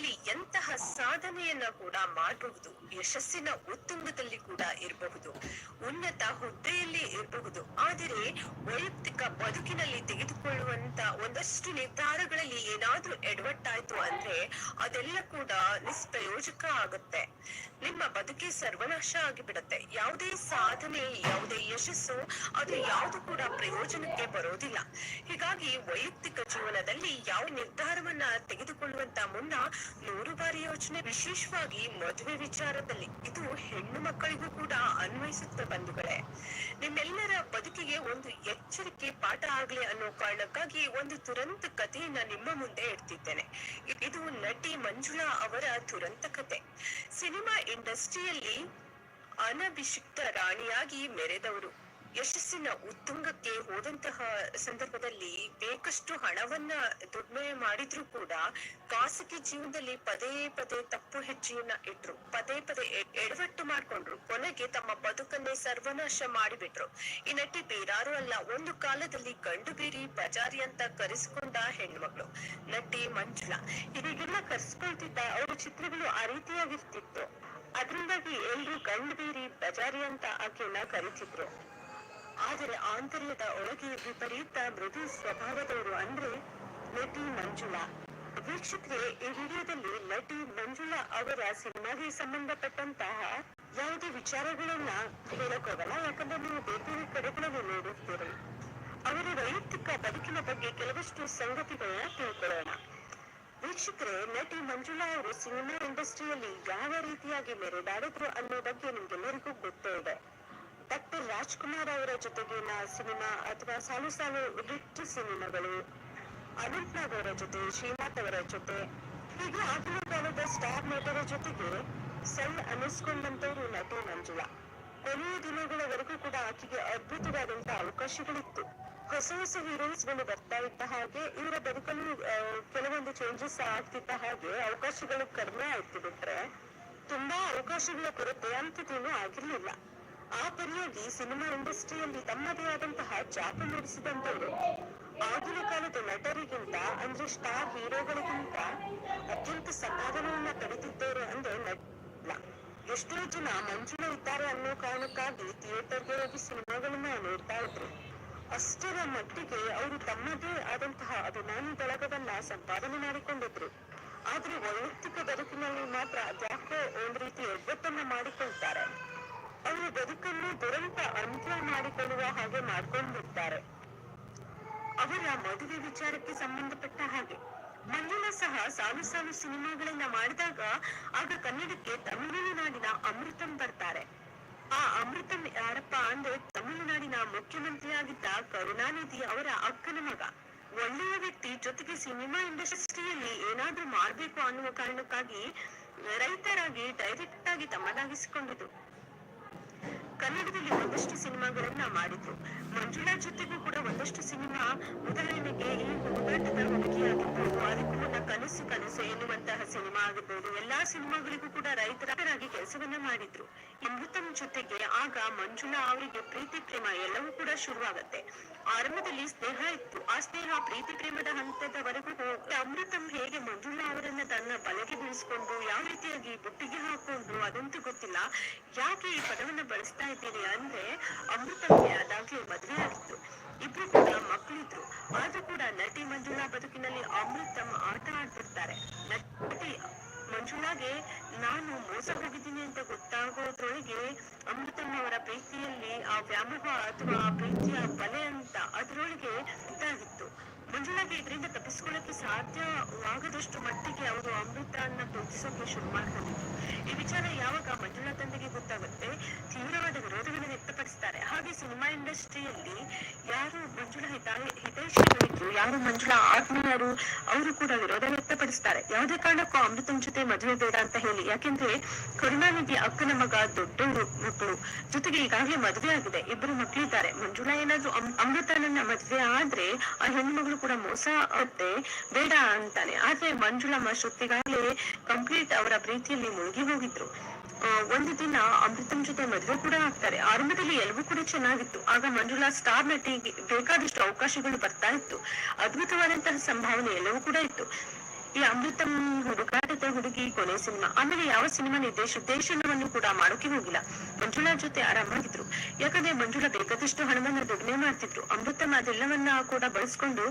ಬದುಕಿನಲ್ಲಿ ಎಂತಹ ಸಾಧನೆಯನ್ನ ಕೂಡ ಮಾಡಬಹುದು, ಯಶಸ್ಸಿನ ಉತ್ತುಂಗದಲ್ಲಿ ಕೂಡ ಇರಬಹುದು, ಉನ್ನತ ಹುದ್ದೆಯಲ್ಲಿ ಇರಬಹುದು. ಆದರೆ ವೈಯಕ್ತಿಕ ಬದುಕಿನಲ್ಲಿ ತೆಗೆದುಕೊಳ್ಳುವಂತ ಒಂದಷ್ಟು ನಿರ್ಧಾರಗಳಲ್ಲಿ ಏನಾದ್ರೂ ಎಡವಟ್ಟಾಯ್ತು ಅಂದ್ರೆ ಅದೆಲ್ಲ ಕೂಡ ನಿಷ್ಪ್ರಯೋಜಕ ಆಗುತ್ತೆ. ನಿಮ್ಮ ಬದುಕಿ ಸರ್ವನಾಶ ಆಗಿಬಿಡತ್ತೆ. ಯಾವುದೇ ಸಾಧನೆ, ಯಾವುದೇ ಯಶಸ್ಸು, ಅದು ಯಾವುದು ಕೂಡ ಪ್ರಯೋಜನಕ್ಕೆ ಬರೋದಿಲ್ಲ. ಹೀಗಾಗಿ ವೈಯಕ್ತಿಕ ಜೀವನದಲ್ಲಿ ಯಾವ ನಿರ್ಧಾರವನ್ನ ತೆಗೆದುಕೊಳ್ಳುವಂತ ಮುನ್ನ ನೂರು ಬಾರಿ ಯೋಚನೆ, ವಿಶೇಷವಾಗಿ ಮದುವೆ ವಿಚಾರದಲ್ಲಿ. ಇದು ಹೆಣ್ಣು ಮಕ್ಕಳಿಗೂ ಕೂಡ ಅನ್ವಯಿಸುತ್ತೆ ಬಂಧುಗಳೇ. ನಿಮ್ಮೆಲ್ಲರ ಬದುಕಿಗೆ ಒಂದು ಎಚ್ಚರಿಕೆ ಪಾಠ ಆಗ್ಲಿ ಅನ್ನೋ ಕಾರಣಕ್ಕಾಗಿ ಒಂದು ದುರಂತ ಕಥೆಯನ್ನ ನಿಮ್ಮ ಮುಂದೆ ಇಡ್ತಿದ್ದೇನೆ. ಇದು ನಟಿ ಮಂಜುಳಾ ಅವರ ದುರಂತ ಕತೆ ಸಿನಿಮಾ ಇಂಡಸ್ಟ್ರಿಯಲ್ಲಿ ಅನಭಿಷಿಕ್ತ ರಾಣಿಯಾಗಿ ಮೆರೆದವರು. ಯಶಸ್ಸಿನ ಉತ್ತುಂಗಕ್ಕೆ ಹೋದಂತಹ ಸಂದರ್ಭದಲ್ಲಿ ಬೇಕಷ್ಟು ಹಣವನ್ನ ದುಡ್ಮೆ ಮಾಡಿದ್ರು ಕೂಡ ಖಾಸಗಿ ಜೀವನದಲ್ಲಿ ಪದೇ ಪದೇ ತಪ್ಪು ಹೆಜ್ಜೆಯನ್ನ ಇಟ್ರು. ಪದೇ ಪದೇ ಎಡವಟ್ಟು ಮಾಡ್ಕೊಂಡ್ರು. ಕೊನೆಗೆ ತಮ್ಮ ಬದುಕನ್ನೇ ಸರ್ವನಾಶ ಮಾಡಿಬಿಟ್ರು. ಈ ನಟಿ ಬೇರಾರು ಅಲ್ಲ, ಒಂದು ಕಾಲದಲ್ಲಿ ಗಂಡು ಬೀರಿ ಬಜಾರಿ ಅಂತ ಕರೆಸಿಕೊಂಡ ಹೆಣ್ಮಗಳು. ನಟಿ ಮಂಜುಳಾ. ಇದೀಗೆಲ್ಲ ಕರೆಸ್ಕೊಳ್ತಿದ್ದ ಅವರ ಚಿತ್ರಗಳು ಆ ರೀತಿಯಾಗಿರ್ತಿತ್ತು. ಅದರಿಂದಾಗಿ ಎಲ್ರು ಗಂಡು ಬೀರಿ ಬಜಾರಿ ಅಂತ ಆಕೆಯನ್ನ ಕರೀತಿದ್ರು. ಆದರೆ ಆಂತರ್ಯದ ಒಳಗೆ ವಿಪರೀತ ಮೃದು ಸ್ವಭಾವದವರು ಅಂದ್ರೆ ನಟಿ ಮಂಜುಳಾ. ವೀಕ್ಷಕರೇ, ಈ ವಿಡಿಯೋದಲ್ಲಿ ನಟಿ ಮಂಜುಳಾ ಅವರ ಸಿನಿಮಾಗೆ ಸಂಬಂಧಪಟ್ಟಂತಹ ಯಾವುದೇ ವಿಚಾರಗಳನ್ನ ಹೇಳಕ್ ಹೋಗಲ್ಲ ಯಾಕಂದ್ರೆ ನೀವು ಬೇರೆ ಬೇರೆ ಕಡೆಗಳಲ್ಲಿ ನೋಡುತ್ತೀರಿ. ಅವರ ವೈಯಕ್ತಿಕ ಬದುಕಿನ ಬಗ್ಗೆ ಕೆಲವಷ್ಟು ಸಂಗತಿಗಳನ್ನ ತಿಳ್ಕೊಳ್ಳೋಣ. ವೀಕ್ಷಕರೇ, ನಟಿ ಮಂಜುಳಾ ಅವರು ಸಿನಿಮಾ ಇಂಡಸ್ಟ್ರಿಯಲ್ಲಿ ಯಾವ ರೀತಿಯಾಗಿ ಮೆರೆದಾಡಿದ್ರು ಅನ್ನೋ ಬಗ್ಗೆ ನಿಮ್ಗೆಲ್ಲರಿಗೂ ಗೊತ್ತೇ ಇದೆ. ಡಾಕ್ಟರ್ ರಾಜ್ಕುಮಾರ್ ಅವರ ಜೊತೆಗಿನ ಸಿನಿಮಾ ಅಥವಾ ಸಾಲು ಸಾಲು ಹಿಟ್ ಸಿನಿಮಾಗಳು ಅನಂತ್ನಾಗ್ ಅವರ ಜೊತೆ ಶ್ರೀನಾಥ್ ಅವರ ಜೊತೆ, ಹೀಗೆ ಆಗಿನ ಕಾಲದ ಸ್ಟಾರ್ ನಟರ ಜೊತೆಗೆ ಸೈ ಅನಿಸ್ಕೊಂಡಂತವರು ನಟಿ ಮಂಜುಳಾ. ಕೊನೆಯ ದಿನಗಳವರೆಗೂ ಕೂಡ ಆಕೆಗೆ ಅದ್ಭುತವಾದಂತಹ ಅವಕಾಶಗಳಿತ್ತು. ಹೊಸ ಹೊಸ ಹೀರೋಯಿನ್ಸ್ಗಳು ಬರ್ತಾ ಇದ್ದ ಹಾಗೆ, ಇವರ ಬದುಕಲ್ಲಿ ಕೆಲವೊಂದು ಚೇಂಜಸ್ ಆಗ್ತಿದ್ದ ಹಾಗೆ ಅವಕಾಶಗಳು ಕಡಿಮೆ ಆಯ್ತು ಬಿಟ್ರೆ ತುಂಬಾ ಅವಕಾಶಗಳ ಕೊರತೆ ಅಂತದೇನು ಆಗಿರ್ಲಿಲ್ಲ. ಆ ಪರಿಯಾಗಿ ಸಿನಿಮಾ ಇಂಡಸ್ಟ್ರಿಯಲ್ಲಿ ತಮ್ಮದೇ ಆದಂತಹ ಛಾಪ ಮೂಡಿಸಿದಂತವರು ಆಗಿನ ಕಾಲದ ನಟರಿಗಿಂತ ಅಂದ್ರೆ ಸ್ಟಾರ್ ಹೀರೋಗಳಿಗಿಂತ ಅತ್ಯಂತ ಸಂಪಾದನೆಯನ್ನ ಪಡೆದಿದ್ದವರು ಅಂದ್ರೆ ನಟ ಎಷ್ಟೋ ಜನ ಮಂಜುಳ ಇದ್ದಾರೆ ಅನ್ನೋ ಕಾರಣಕ್ಕಾಗಿ ಥಿಯೇಟರ್ಗೆ ಹೋಗಿ ಸಿನಿಮಾಗಳನ್ನ ನೋಡ್ತಾ ಇದ್ರು. ಅಷ್ಟರ ಮಟ್ಟಿಗೆ ಅವರು ತಮ್ಮದೇ ಆದಂತಹ ಅಭಿಮಾನಿ ಬಳಗವನ್ನ ಸಂಪಾದನೆ ಮಾಡಿಕೊಂಡಿದ್ರು. ಆದ್ರೆ ವೈಯಕ್ತಿಕ ಬದುಕಿನಲ್ಲಿ ಮಾತ್ರ ಅದ್ಯಾಕೋ ಒಂದ್ ರೀತಿ ಒಗ್ಗಟ್ಟನ್ನ ಮಾಡಿಕೊಳ್ತಾರೆ ಅವರ ಬದುಕನ್ನು ದುರಂತ ಅಂತ್ಯ ಮಾಡಿಕೊಳ್ಳುವ ಹಾಗೆ ಮಾಡ್ಕೊಂಡಿರ್ತಾರೆ ಅವರ ಮದುವೆ ವಿಚಾರಕ್ಕೆ ಸಂಬಂಧಪಟ್ಟ ಹಾಗೆ. ಮಂಜುಳಾ ಸಹ ಸಾಲು ಸಾಲು ಸಿನಿಮಾಗಳನ್ನ ಮಾಡಿದಾಗ ಆಗ ಕನ್ನಡಕ್ಕೆ ತಮಿಳುನಾಡಿನ ಅಮೃತಂ ಬರ್ತಾರೆ. ಆ ಅಮೃತಂ ಯಾರಪ್ಪ ಅಂದ್ರೆ ತಮಿಳುನಾಡಿನ ಮುಖ್ಯಮಂತ್ರಿಯಾಗಿದ್ದ ಕರುಣಾನಿಧಿ ಅವರ ಅಕ್ಕನ ಮಗ. ಒಳ್ಳೆಯ ವ್ಯಕ್ತಿ ಜೊತೆಗೆ ಸಿನಿಮಾ ಇಂಡಸ್ಟ್ರಿಯಲ್ಲಿ ಏನಾದ್ರೂ ಮಾಡ್ಬೇಕು ಅನ್ನುವ ಕಾರಣಕ್ಕಾಗಿ ರೈತರಾಗಿ ಡೈರೆಕ್ಟ್ ಆಗಿ ತಮ್ಮದಾಗಿಸಿಕೊಂಡಿದ್ರು ಕನ್ನಡದಲ್ಲಿ ಒಂದಷ್ಟು ಸಿನಿಮಾಗಳನ್ನ ಮಾಡಿದ್ರು. ಮಂಜುಳಾ ಜೊತೆಗೂ ಕೂಡ ಒಂದಷ್ಟು ಸಿನಿಮಾ, ಉದಾಹರಣೆಗೆ ಈ ಹುಡುಗಾಟದ ಹುಡುಗಿ ಆಗಿರ್ಬೋದು ಅದಕ್ಕೂ ಮುನ್ನ ಕನಸು ಕನಸು ಎನ್ನುವಂತಹ ಸಿನಿಮಾ ಆಗಿರ್ಬೋದು, ಎಲ್ಲಾ ಸಿನಿಮಾಗಳಿಗೂ ಕೂಡ ರೈತರಾಗಿ ಕೆಲಸವನ್ನ ಮಾಡಿದ್ರು. ಅಮೃತಂ ಜೊತೆಗೆ ಆಗ ಮಂಜುಳಾ ಅವರಿಗೆ ಪ್ರೀತಿ ಪ್ರೇಮ ಎಲ್ಲವೂ ಕೂಡ ಶುರುವಾಗತ್ತೆ. ಆರಂಭದಲ್ಲಿ ಸ್ನೇಹ ಇತ್ತು. ಆ ಸ್ನೇಹ ಪ್ರೀತಿ ಪ್ರೇಮದ ಹಂತದವರೆಗೂ ಹೋಗಿ ಅಮೃತಂ ಹೇಗೆ ಮಂಜುಳಾ ಅವರನ್ನ ತನ್ನ ಬಲೆಗೆ ಬೀಳಿಸ್ಕೊಂಡು ಯಾವ ರೀತಿಯಾಗಿ ಬುಟ್ಟಿಗೆ ಹಾಕೊಂಡು ಅದಂತೂ ಗೊತ್ತಿಲ್ಲ. ಯಾಕೆ ಈ ಪದವನ್ನ ಬಳಸ್ತಾ ಇದ್ದೀರಿ ಅಂದ್ರೆ ಅಮೃತಂಗೆ ಅದಾಗ್ಲೇ ಮದುವೆ ಆಗಿತ್ತು. ಇಬ್ರು ಕೂಡ ಮಕ್ಕಳಿದ್ರು. ಆದ್ರೂ ಕೂಡ ನಟಿ ಮಂಜುಳಾ ಬದುಕಿನಲ್ಲಿ ಅಮೃತಂ ಆಟ ಆಡ್ಬಿಡ್ತಾರೆ ನಟಿ ಮಂಜುಳಾಗೆ ನಾನು ಮೋಸ ಹೋಗಿದ್ದೀನಿ ಅಂತ ಗೊತ್ತಾಗೋದ್ರೊಳಗೆ ಅಮೃತಮ್ಮ ಅವರ ಪ್ರೀತಿಯಲ್ಲಿ ಆ ವ್ಯಾಮೋಹ ಅಥವಾ ಆ ಪ್ರೀತಿಯ ಬಲೆ ಅಂತ ಅದ್ರೊಳಗೆ ಗೊತ್ತಾಗಿತ್ತು ಮಂಜುಳಾಗೆ ಇದರಿಂದ ತಪ್ಪಿಸ್ಕೊಳ್ಳಕ್ಕೆ ಸಾಧ್ಯವಾಗದಷ್ಟು ಮಟ್ಟಿಗೆ ಅವರು ಅಮೃತನ್ನ ಪ್ರೀತಿಸೋಕೆ ಶುರು ಮಾಡ್ಕೊಂಡಿದ್ರು ಈ ವಿಚಾರ ಯಾವಾಗ ಮಂಜುಳಾ ತಂದೆಗೆ ಗೊತ್ತಾಗುತ್ತೆ? ತೀವ್ರವಾದ ವಿರೋಧವನ್ನು ವ್ಯಕ್ತಪಡಿಸ್ತಾರೆ. ಹಾಗೆ ಸಿನಿಮಾ ಇಂಡಸ್ಟ್ರಿಯಲ್ಲಿ ಯಾರು ಮಂಜುಳಾ ಹಿತ ಹಿತೈಷಿಗಳಿದ್ರು ಯಾರು ಮಂಜುಳಾ ಆತ್ಮೀಯರು, ಅವರು ಕೂಡ ವಿರೋಧ ವ್ಯಕ್ತಪಡಿಸ್ತಾರೆ. ಯಾವುದೇ ಕಾರಣಕ್ಕೂ ಅಮೃತಂ ಜೊತೆ ಮದುವೆ ಬೇಡ ಅಂತ ಹೇಳಿ. ಯಾಕೆಂದ್ರೆ ಕರುಣಾನಿಧಿ ಅಕ್ಕನ ಮಗ ದೊಡ್ಡವರು ಮಕ್ಕಳು ಜೊತೆಗೆ ಈಗಾಗಲೇ ಮದುವೆ ಆಗಿದೆ. ಇಬ್ಬರು ಮಕ್ಕಳಿದ್ದಾರೆ ಮಂಜುಳಾ ಏನಾದ್ರು ಅಮ್- ಅಮೃತನನ್ನ ಮದುವೆ ಆದ್ರೆ ಆ ಹೆಣ್ಣು ಮಗಳು ಕೂಡ ಮೋಸ ಆಗುತ್ತೆ ಬೇಡ ಅಂತಾನೆ. ಆದ್ರೆ ಮಂಜುಳಮ್ಮ ಶ್ರುತಿಗಾಗಲೇ ಕಂಪ್ಲೀಟ್ ಅವರ ಪ್ರೀತಿಯಲ್ಲಿ ಮುಳುಗಿ ಹೋಗಿದ್ರು. ಒಂದು ದಿನ ಅಮೃತಂ ಜೊತೆ ಮದುವೆ ಕೂಡ ಆಗ್ತಾರೆ. ಆರಂಭದಲ್ಲಿ ಎಲ್ಲವೂ ಕೂಡ ಚೆನ್ನಾಗಿತ್ತು. ಆಗ ಮಂಜುಳಾ ಸ್ಟಾರ್ ನಟಿಗೆ ಬೇಕಾದಷ್ಟು ಅವಕಾಶಗಳು ಬರ್ತಾ ಇತ್ತು. ಅದ್ಭುತವಾದಂತಹ ಸಂಭಾವನೆ ಎಲ್ಲವೂ ಕೂಡ ಇತ್ತು. ಈ ಅಮೃತಂ ಹುಡುಗಾಟದ ಹುಡುಗಿ ಕೊನೆ ಸಿನಿಮಾ. ಆಮೇಲೆ ಯಾವ ಸಿನಿಮಾ ನಿರ್ದೇಶ ನಿರ್ದೇಶನವನ್ನು ಕೂಡ ಮಾಡೋಕೆ ಹೋಗಿಲ್ಲ. ಮಂಜುಳಾ ಜೊತೆ ಆರಾಮಾಗಿದ್ರು. ಯಾಕಂದ್ರೆ ಮಂಜುಳಾ ಬೇಕಾದಷ್ಟು ಹಣವನ್ನ ದುಡಿಮೆ ಮಾಡ್ತಿದ್ರು. ಅಮೃತಂ ಅದೆಲ್ಲವನ್ನ ಕೂಡ ಬಳಸ್ಕೊಂಡು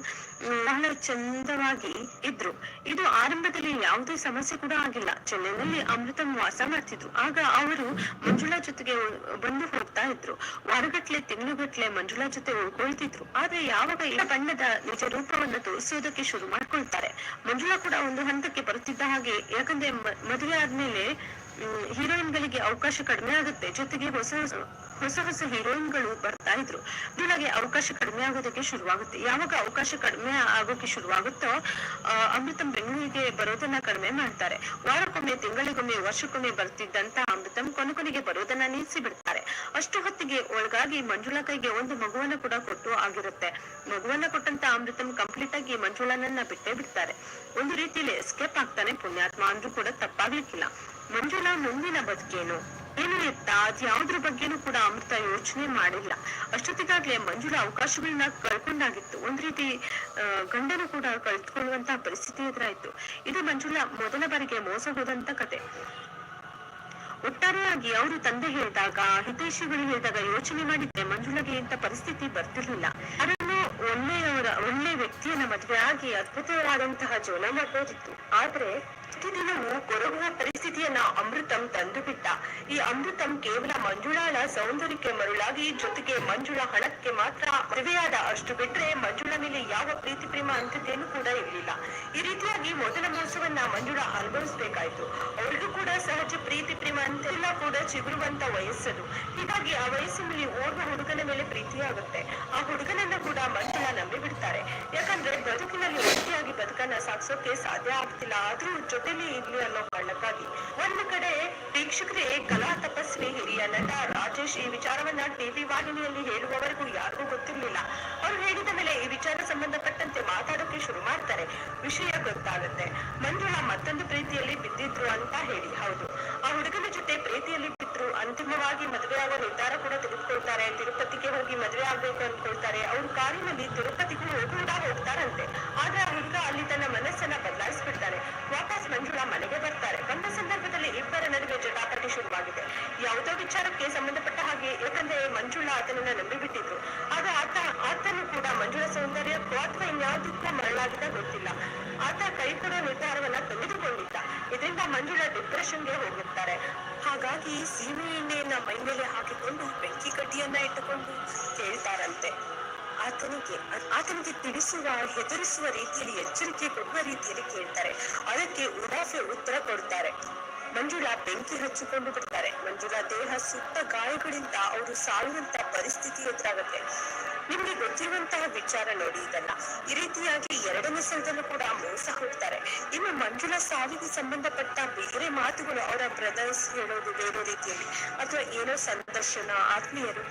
ಬಹಳ ಚಂದವಾಗಿ ಇದ್ರು. ಇದು ಆರಂಭದಲ್ಲಿ ಯಾವುದೇ ಸಮಸ್ಯೆ ಕೂಡ ಆಗಿಲ್ಲ. ಚೆನ್ನೈನಲ್ಲಿ ಅಮೃತಂ ವಾಸ ಮಾಡ್ತಿದ್ರು. ಆಗ ಅವರು ಮಂಜುಳಾ ಜೊತೆಗೆ ಬಂದು ಹೋಗ್ತಾ ಇದ್ರು. ವಾರಗಟ್ಲೆ, ತಿಂಗಳುಗಟ್ಲೆ ಮಂಜುಳಾ ಜೊತೆ ಉಳ್ಕೊಳ್ತಿದ್ರು. ಆದ್ರೆ ಯಾವಾಗ ಈ ಬಣ್ಣದ ನಿಜ ರೂಪವನ್ನು ತೋರಿಸೋದಕ್ಕೆ ಶುರು ಮಾಡ್ಕೊಳ್ತಾರೆ. ಮಂಜುಳಾ ಕೂಡ ಒಂದು ಹಂತಕ್ಕೆ ಬರುತ್ತಿದ್ದ ಹಾಗೆ. ಯಾಕಂದ್ರೆ ಮದುವೆ ಆದ್ಮೇಲೆ ಹೀರೋಯಿನ್ ಗಳಿಗೆ ಅವಕಾಶ ಕಡಿಮೆ ಆಗುತ್ತೆ. ಜೊತೆಗೆ ಹೊಸ ಹೊಸ- ಹೊಸ ಹೀರೋಯಿನ್ಗಳು ಬರ್ತಾ ಇದ್ರು. ನಿಮಗೆ ಅವಕಾಶ ಕಡಿಮೆ ಆಗೋದಕ್ಕೆ ಶುರುವಾಗುತ್ತೆ. ಯಾವಾಗ ಅವಕಾಶ ಕಡಿಮೆ ಆಗೋಕೆ ಶುರುವಾಗುತ್ತೋ ಅಮೃತಂ ಬೆಂಗಳೂರಿಗೆ ಬರೋದನ್ನ ಕಡಿಮೆ ಮಾಡ್ತಾರೆ. ವಾರಕ್ಕೊಮ್ಮೆ, ತಿಂಗಳಿಗೊಮ್ಮೆ, ವರ್ಷಕ್ಕೊಮ್ಮೆ ಬರ್ತಿದ್ದಂತ ಅಮೃತಂ ಕೊನೆ ಬರೋದನ್ನ ನಿಲ್ಲಿಸಿ ಬಿಡ್ತಾರೆ. ಅಷ್ಟು ಹೊತ್ತಿಗೆ ಒಳಗಾಗಿ ಮಂಜುಳಾ ಕೈಗೆ ಒಂದು ಮಗುವನ್ನ ಕೂಡ ಕೊಟ್ಟು ಆಗಿರುತ್ತೆ. ಮಗುವನ್ನ ಕೊಟ್ಟಂತ ಅಮೃತಂ ಕಂಪ್ಲೀಟ್ ಆಗಿ ಮಂಜುಳಾನನ್ನ ಬಿಟ್ಟೇ ಬಿಡ್ತಾರೆ. ಒಂದು ರೀತಿಯಲ್ಲಿ ಎಸ್ಕೇಪ್ ಆಗ್ತಾನೆ ಪುಣ್ಯಾತ್ಮ ಅಂದ್ರೂ ಕೂಡ ತಪ್ಪಾಗ್ಲಿಕ್ಕಿಲ್ಲ. ಮಂಜುಳಾ ಮುಂದಿನ ಬದುಕೇನು? ಇತ್ತ ಅದ್ ಬಗ್ಗೆನೂ ಕೂಡ ಅಮೃತ ಯೋಚನೆ ಮಾಡಿಲ್ಲ. ಅಷ್ಟೊತ್ತಿಗಾಗ್ಲೇ ಮಂಜುಳ ಅವಕಾಶಗಳನ್ನ ಕಳ್ಕೊಂಡಾಗಿತ್ತು. ಒಂದ್ ರೀತಿ ಗಂಡನು ಕೂಡ ಕಳ್ಕೊಳ್ಳುವಂತಹ ಪರಿಸ್ಥಿತಿ ಎದುರಾಯ್ತು. ಇದು ಮಂಜುಳ ಮೊದಲ ಬಾರಿಗೆ ಮೋಸ ಹೋದಂತ ಕತೆ. ಒಟ್ಟಾರೆಯಾಗಿ ಅವರು ತಂದೆ ಹೇಳಿದಾಗ, ಹಿತೈಷಿಗಳು ಹೇಳಿದಾಗ ಯೋಚನೆ ಮಾಡಿದ್ರೆ ಮಂಜುಳಗೆ ಇಂಥ ಪರಿಸ್ಥಿತಿ ಬರ್ತಿರ್ಲಿಲ್ಲ. ಅದನ್ನು ಒಳ್ಳೆಯವರ, ಒಳ್ಳೆ ವ್ಯಕ್ತಿಯನ್ನ ಮದುವೆ ಆಗಿ ಅದ್ಭುತವಾದಂತಹ ಜೀವನ ಮಾಡ್ಬೋದಿತ್ತು ಆದ್ರೆ ಪ್ರತಿದಿನವೂ ಕೊರಗುವ ಪರಿಸ್ಥಿತಿಯನ್ನ ಅಮೃತಂ ತಂದುಬಿಟ್ಟ. ಈ ಅಮೃತಂ ಕೇವಲ ಮಂಜುಳಾಳ ಸೌಂದರ್ಯಕ್ಕೆ ಮರುಳಾಗಿ, ಜೊತೆಗೆ ಮಂಜುಳ ಹಣಕ್ಕೆ ಮಾತ್ರ ಮದುವೆಯಾದ ಅಷ್ಟು ಬಿಟ್ರೆ ಮಂಜುಳ ಮೇಲೆ ಯಾವ ಪ್ರೀತಿ ಪ್ರೇಮ ಅಂತದ್ದೇನು ಕೂಡ ಇರಲಿಲ್ಲ. ಈ ರೀತಿಯಾಗಿ ಮೊದಲ ಮೋಸವನ್ನ ಮಂಜುಳ ಅನುಭವಿಸಬೇಕಾಯ್ತು. ಅವರಿಗೂ ಕೂಡ ಸಹಜ ಪ್ರೀತಿ ಪ್ರೇಮ ಅಂತೆಲ್ಲ ಕೂಡ ಚಿಗುರುವಂತ ವಯಸ್ಸದು. ಹೀಗಾಗಿ ಆ ವಯಸ್ಸಿನಲ್ಲಿ ಓರ್ವ ಹುಡುಗನ ಮೇಲೆ ಪ್ರೀತಿಯಾಗುತ್ತೆ. ಆ ಹುಡುಗನನ್ನ ಕೂಡ ಮಂಜುಳ ನಂಬಿ ಬಿಡ್ತಾರೆ ಯಾಕಂದ್ರೆ ಬದುಕಿನಲ್ಲಿ ಒಂಟಿಯಾಗಿ ಬದುಕನ್ನ ಸಾಗಿಸೋಕೆ ಸಾಧ್ಯ ಆಗ್ತಿಲ್ಲ. ಆದ್ರೂ ಜೊತೆಲಿ ಇರ್ಲಿ ಅನ್ನೋ ಕಾರಣಕ್ಕಾಗಿ. ಒಂದು ಕಡೆ ಪ್ರೇಕ್ಷಕರೇ, ಕಲಾ ತಪಸ್ವಿ ಹಿರಿಯ ನಟ ರಾಜೇಶ್ ಈ ವಿಚಾರವನ್ನ ಟಿವಿ ವಾಹಿನಿಯಲ್ಲಿ ಹೇಳುವವರೆಗೂ ಯಾರಿಗೂ ಗೊತ್ತಿರ್ಲಿಲ್ಲ. ಅವ್ರು ಹೇಳಿದ ಮೇಲೆ ಈ ವಿಚಾರ ಸಂಬಂಧಪಟ್ಟಂತೆ ಮಾತಾಡೋಕೆ ಶುರು ಮಾಡ್ತಾರೆ. ವಿಷಯ ಗೊತ್ತಾಗುತ್ತೆ. ಮಂಜುಳಾ ಮತ್ತೊಂದು ಪ್ರೀತಿಯಲ್ಲಿ ಬಿದ್ದಿದ್ರು ಅಂತ ಹೇಳಿ. ಹೌದು. ಆ ಹುಡುಗನ ಜೊತೆ ಅಂತಿಮವಾಗಿ ಮದುವೆ ಆಗೋ ನಿರ್ಧಾರ ಕೂಡ ತೆಗೆದುಕೊಳ್ತಾರೆ. ತಿರುಪತಿಗೆ ಹೋಗಿ ಮದುವೆ ಆಗ್ಬೇಕು ಅನ್ಕೊಳ್ತಾರೆ ಅವ್ರ ಕಾರಿನಲ್ಲಿ ತಿರುಪತಿಗೂ ಹೋಗುವುದ ಹೋಗ್ತಾರಂತೆ. ಆದ್ರೆ ಆ ಹುಡುಗ ಅಲ್ಲಿ ತನ್ನ ಮನಸ್ಸನ್ನ ಬದಲಾಯಿಸ್ಬಿಡ್ತಾರೆ ವಾಪಸ್ ಮಂಜುಳಾ ಮನೆಗೆ ಬರ್ತಾರೆ. ಬಂದ ಸಂದರ್ಭದಲ್ಲಿ ಇಬ್ಬರ ನಡುವೆ ಜಟಾಪಟಿ ಶುರುವಾಗಿದೆ. ಯಾವುದೋ ವಿಚಾರಕ್ಕೆ ಸಂಬಂಧಪಟ್ಟ ಹಾಗೆ ಯಾಕಂದ್ರೆ ಮಂಜುಳಾ ಆತನನ್ನ ನಂಬಿಬಿಟ್ಟಿದ್ರು. ಆಗ ಆತ, ಆತನು ಕೂಡ ಮಂಜುಳಾ ಸೌಂದರ್ಯಕ್ಕೂ ಅಥವಾ ಇನ್ಯಾವುದಕ್ಕೂ ಮರಳಾಗಿದ್ದ ಗೊತ್ತಿಲ್ಲ. ಆತ ಕೈ ಕೊಡೋ ನಿರ್ಧಾರವನ್ನ ತೆಗೆದುಕೊಂಡಿದ್ದ. ಇದರಿಂದ ಮಂಜುಳಾ ಡಿಪ್ರೆಷನ್ಗೆ ಹೋಗುತ್ತಾರೆ ಹಾಗಾಗಿ ಸೀಮೆ ಎಣ್ಣೆಯನ್ನ ಮೈ ಮೇಲೆ ಹಾಕಿಕೊಂಡು ಬೆಂಕಿ ಕಡ್ಡಿಯನ್ನ ಇಟ್ಟುಕೊಂಡು ಕೇಳ್ತಾರಂತೆ. ಆತನಿಗೆ ಆತನಿಗೆ ತಿಳಿಸುವ, ಹೆದರಿಸುವ ರೀತಿಯಲ್ಲಿ ಎಚ್ಚರಿಕೆ ಕೊಡುವ ರೀತಿಯಲ್ಲಿ ಕೇಳ್ತಾರೆ. ಅದಕ್ಕೆ ಉಡಾಫೆ ಉತ್ತರ ಕೊಡ್ತಾರೆ. ಮಂಜುಳಾ ಬೆಂಕಿ ಹಚ್ಚಿಕೊಂಡು ಬಿಡ್ತಾರೆ. ಮಂಜುಳಾ ದೇಹ ಸುತ್ತ ಗಾಯಗಳಿಂದ ಅವರು ಸಾಯುವಂತ ಪರಿಸ್ಥಿತಿ ಎದುರಾಗುತ್ತೆ. ನಿಮ್ಗೆ ಗೊತ್ತಿರುವಂತಹ ವಿಚಾರ ನೋಡಿ ಇದನ್ನ. ಈ ರೀತಿಯಾಗಿ ಎರಡನೇ ಸಲದಲ್ಲೂ ಕೂಡ ಮೋಸ ಹೋಗ್ತಾರೆ. ಇನ್ನು ಮಂಜುಳಾ ಸಾವಿಗೆ ಸಂಬಂಧಪಟ್ಟ ಬೇರೆ ಮಾತುಗಳು ಅವರ ಬ್ರದರ್ಸ್ ಹೇಳೋದು ಬೇರೆ ರೀತಿಯಲ್ಲಿ ಅಥವಾ ಏನೋ ಸಂದರ್ಶನ, ಆತ್ಮೀಯರು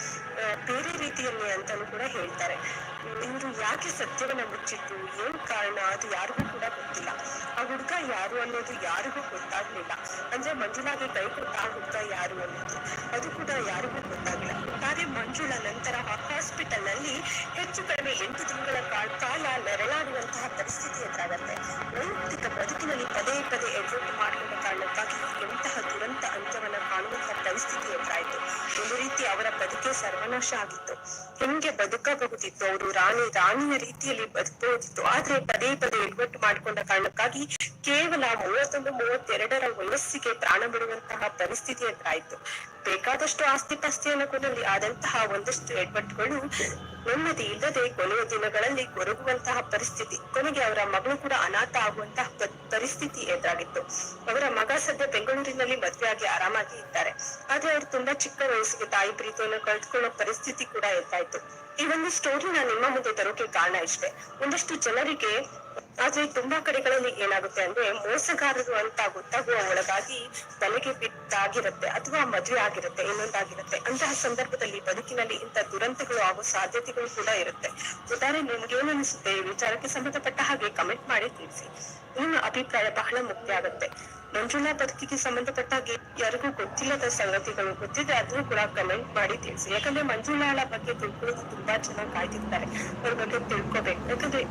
ಬೇರೆ ರೀತಿಯಲ್ಲಿ ಅಂತಾನು ಕೂಡ ಹೇಳ್ತಾರೆ. ಇವರು ಯಾಕೆ ಸತ್ಯವನ್ನ ಮುಚ್ಚಿದ್ದು? ಏನ್ ಕಾರಣ? ಅದು ಯಾರಿಗೂ ಕೂಡ ಗೊತ್ತಿಲ್ಲ. ಆ ಹುಡುಗ ಯಾರು ಅನ್ನೋದು ಯಾರಿಗೂ ಗೊತ್ತಾಗ್ಲಿಲ್ಲ. ಅಂದ್ರೆ ಮಂಜುಳಾಗೆ ಕೈ ಕೊಟ್ಟ ಆ ಹುಡುಗ ಯಾರು ಅನ್ನೋದು ಅದು ಕೂಡ ಯಾರಿಗೂ ಗೊತ್ತಾಗಿಲ್ಲ ಒಟ್ಟಾರೆ ಮಂಜುಳ ನಂತರ ಹಾಸ್ಪಿಟಲ್ನಲ್ಲಿ ಹೆಚ್ಚು ಕಡಿಮೆ ಎಂಟು ತಿಂಗಳ ಕಾಲ ನೆರಳಾಡುವಂತಹ ಪರಿಸ್ಥಿತಿ ಎದುರಾಗತ್ತೆ. ವೈಯಕ್ತಿಕ ಬದುಕಿನಲ್ಲಿ ಪದೇ ಪದೇ ಎಡ್ವರ್ಟ್ ಮಾಡಿಕೊಂಡ ಕಾರಣಕ್ಕಾಗಿ ಎಂತಹ ದುರಂತ ಅಂತ್ಯವನ್ನ ಕಾಣುವಂತಹ ಪರಿಸ್ಥಿತಿ ಎದುರಾಯಿತು. ಒಂದು ರೀತಿ ಅವರ ಬದುಕೆ ಸರ್ವನಾಶ ಆಗಿತ್ತು. ಹೆಂಗೆ ಬದುಕಬಹುದಿತ್ತು, ಅವರು ರಾಣಿ ರಾಣಿಯ ರೀತಿಯಲ್ಲಿ ಬದುಕಬಹುದಿತ್ತು. ಆದ್ರೆ ಪದೇ ಪದೇ ಎಡ್ವಟ್ಟು ಮಾಡಿಕೊಂಡ ಕಾರಣಕ್ಕಾಗಿ ಕೇವಲ ಮೂವತ್ತೊಂದು, ಮೂವತ್ತೆರಡರ ವಯಸ್ಸಿಗೆ ಪ್ರಾಣ ಬಿಡುವಂತಹ ಪರಿಸ್ಥಿತಿ ಎದುರಾಯಿತು ಬೇಕಾದಷ್ಟು ಆಸ್ತಿ ಪಾಸ್ತಿಯನ್ನು ಕೊಡಲಿ, ಆದಂತಹ ಒಂದಷ್ಟು ಎಡ್ವಟ್ಟುಗಳು ನೆಮ್ಮದಿ ಇಲ್ಲದೆ ಕೊನೆಯ ದಿನಗಳಲ್ಲಿ ಕೊರಗುವಂತಹ ಪರಿಸ್ಥಿತಿ. ಕೊನೆಗೆ ಅವರ ಮಗಳು ಕೂಡ ಅನಾಥ ಆಗುವಂತಹ ಪರಿಸ್ಥಿತಿ ಎದುರಾಗಿತ್ತು. ಅವರ ಮಗ ಸದ್ಯ ಬೆಂಗಳೂರಿನಲ್ಲಿ ಮದುವೆಯಾಗಿ ಆರಾಮಾಗಿ ಇದ್ದಾರೆ. ಆದ್ರೆ ಅವರು ತುಂಬಾ ಚಿಕ್ಕ ವಯಸ್ಸಿಗೆ ತಾಯಿ ಪ್ರೀತಿಯನ್ನು ಕಳೆದುಕೊಳ್ಳೋ ಪರಿಸ್ಥಿತಿ ಕೂಡ ಎದ್ದಾಯ್ತು ಈ ಒಂದು ಸ್ಟೋರಿನ ನಿಮ್ಮ ಮುಂದೆ ತರೋಕೆ ಕಾರಣ ಇಷ್ಟೇ. ಒಂದಷ್ಟು ಜನರಿಗೆ ಆದ್ರೆ ತುಂಬಾ ಕಡೆಗಳಲ್ಲಿ ಏನಾಗುತ್ತೆ ಅಂದ್ರೆ ಮೋಸಗಾರರು ಅಂತ ಗೊತ್ತಾಗುವ ಒಳಗಾಗಿ ತಲೆಗೆ ಬಿದ್ದಾಗಿರುತ್ತೆ ಅಥವಾ ಮದುವೆ ಆಗಿರುತ್ತೆ, ಇನ್ನೊಂದಾಗಿರುತ್ತೆ. ಅಂತಹ ಸಂದರ್ಭದಲ್ಲಿ ಬದುಕಿನಲ್ಲಿ ಇಂಥ ದುರಂತಗಳು ಆಗೋ ಸಾಧ್ಯತೆಗಳು ಕೂಡ ಇರುತ್ತೆ. ಒಟ್ಟಾರೆ ನಿಮ್ಗೇನು ಅನಿಸುತ್ತೆ? ಈ ವಿಚಾರಕ್ಕೆ ಸಂಬಂಧಪಟ್ಟ ಹಾಗೆ ಕಮೆಂಟ್ ಮಾಡಿ ತಿಳಿಸಿ. ನಿಮ್ಮ ಅಭಿಪ್ರಾಯ ಬಹಳ ಮುಖ್ಯ ಆಗುತ್ತೆ. ಮಂಜುಳಾ ಬದುಕಿಗೆ ಸಂಬಂಧಪಟ್ಟ ಹಾಗೆ ಯಾರಿಗೂ ಗೊತ್ತಿಲ್ಲದ ಸಂಗತಿಗಳು ಗೊತ್ತಿದ್ರೆ ಅದನ್ನು ಕೂಡ ಕಮೆಂಟ್ ಮಾಡಿ ತಿಳಿಸಿ. ಯಾಕಂದ್ರೆ ಮಂಜುಳಾಳ ಬಗ್ಗೆ ತಿಳ್ಕೊಳ್ಳೋದು ತುಂಬಾ ಚೆನ್ನಾಗಿ ಕಾಯ್ತಿರ್ತಾರೆ. ಅವ್ರ ಬಗ್ಗೆ ತಿಳ್ಕೊಬೇಕು. ಯಾಕಂದ್ರೆ